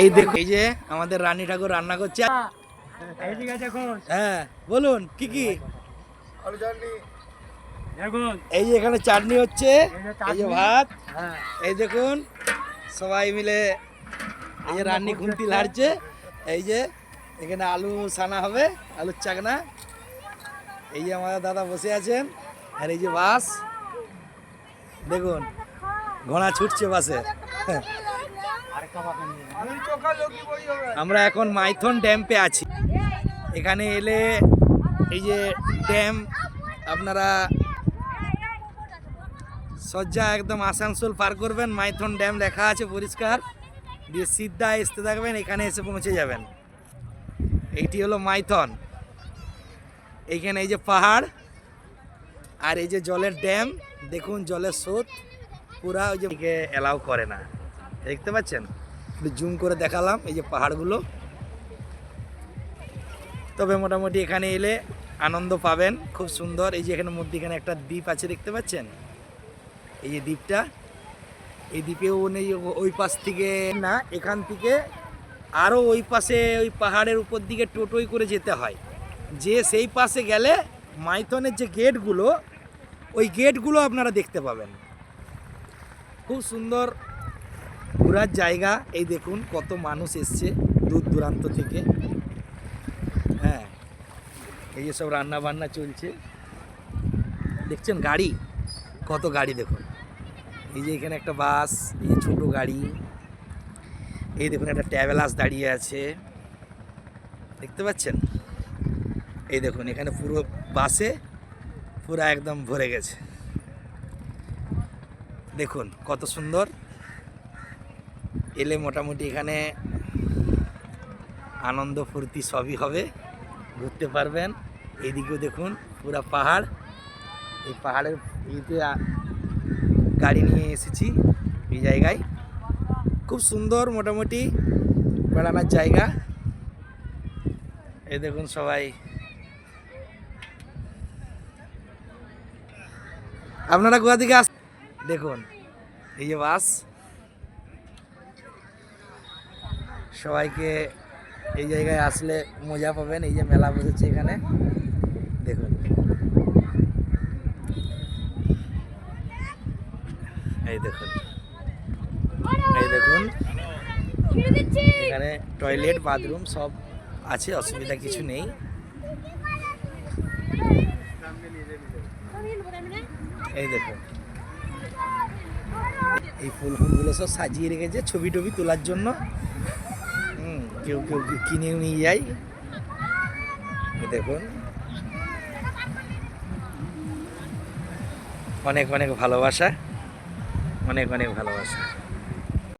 এই দেখো এই যে আমাদের রানী ঠাকুর রান্না করছে। দেখুন। হ্যাঁ বলুন কি কি? দেখুন। এই যে এখানে চাটনি হচ্ছে এই যে ভাত। হ্যাঁ। এই দেখুন সবাই মিলে এই যে রান্নি খুন্তি লাড়ছে। এই যে এখানে আলু সানা হবে আলুর চাকনা। এই যে আমাদের দাদা বসে আছেন আর এই যে বাস। দেখুন ঘোড়া ছুটছে বাসে। আমরা এখন মাইথন ড্যাম্পে আছি। এখানে এলে এই যে ড্যাম, আপনারা সজ্জা একদম আসানসোল পার করবেন। মাইথন ড্যাম লেখা আছে পরিষ্কার। দিয়ে সিদ্ধা আসতে থাকবেন, এখানে এসে পৌঁছে যাবেন। এইটি হলো মাইথন। এইখানে এই যে পাহাড় আর এই যে জলের ড্যাম, দেখুন জলের স্রোত। পুরা ওই যে এলাও করে না। দেখতে পাচ্ছেন? জুম করে দেখালাম এই যে পাহাড়গুলো। তবে মোটামুটি এখানে এলে আনন্দ পাবেন, খুব সুন্দর। এই যে এখানে মধ্যিখানে একটা দ্বীপ আছে, দেখতে পাচ্ছেন? এই যে দ্বীপটা। এই দ্বীপেও নেই, ওই পাশ থেকে না, এখান থেকে আরও ওই পাশে, ওই পাহাড়ের উপর দিকে টোটোই করে যেতে হয়। যে সেই পাশে গেলে মাইথনের যে গেটগুলো, ওই গেটগুলো আপনারা দেখতে পাবেন। খুব সুন্দর ঘোরার জায়গা, এই দেখুন কত মানুষ এসছে দূর দূরান্ত থেকে। হ্যাঁ এই যে সব রান্না বান্না চলছে। দেখছেন গাড়ি? কত গাড়ি দেখুন। এই যে এখানে একটা বাস, এই যে ছোটো গাড়ি। এই দেখুন একটা ট্রাভেলাস দাঁড়িয়ে আছে। দেখতে পাচ্ছেন? এই দেখুন, এখানে পুরো বাসে পুরো একদম ভরে গেছে। দেখুন কত সুন্দর। এলে মোটামুটি এখানে আনন্দ ফুর্তি সবই হবে। ঘুরতে পারবেন। এদিকেও দেখুন, পুরা পাহাড়। এই পাহাড়ের ইতে গাড়ি নিয়ে এসেছি এই জায়গায়। খুব সুন্দর মোটামুটি বেড়ানোর জায়গা। এই দেখুন সবাই। আপনারা কোথা থেকে আস, দেখুন, এই যে বাস। সবাইকে এই জায়গায় আসলে মজা পাবেন, এই যে মেলা বসেছে এখানে। দেখুন। এই দেখুন। এই দেখুন। এখানে টয়লেট বাথরুম সব আছে, অসুবিধা কিছু নেই। এই দেখুন। এই ফুল ফুলগুলো সব সাজিয়ে রেখেছে, ছবি টবি তোলার জন্য। কেউ কেউ কিনেও নিয়ে যাই। দেখুন। অনেক অনেক ভালোবাসা। অনেক অনেক ভালোবাসা।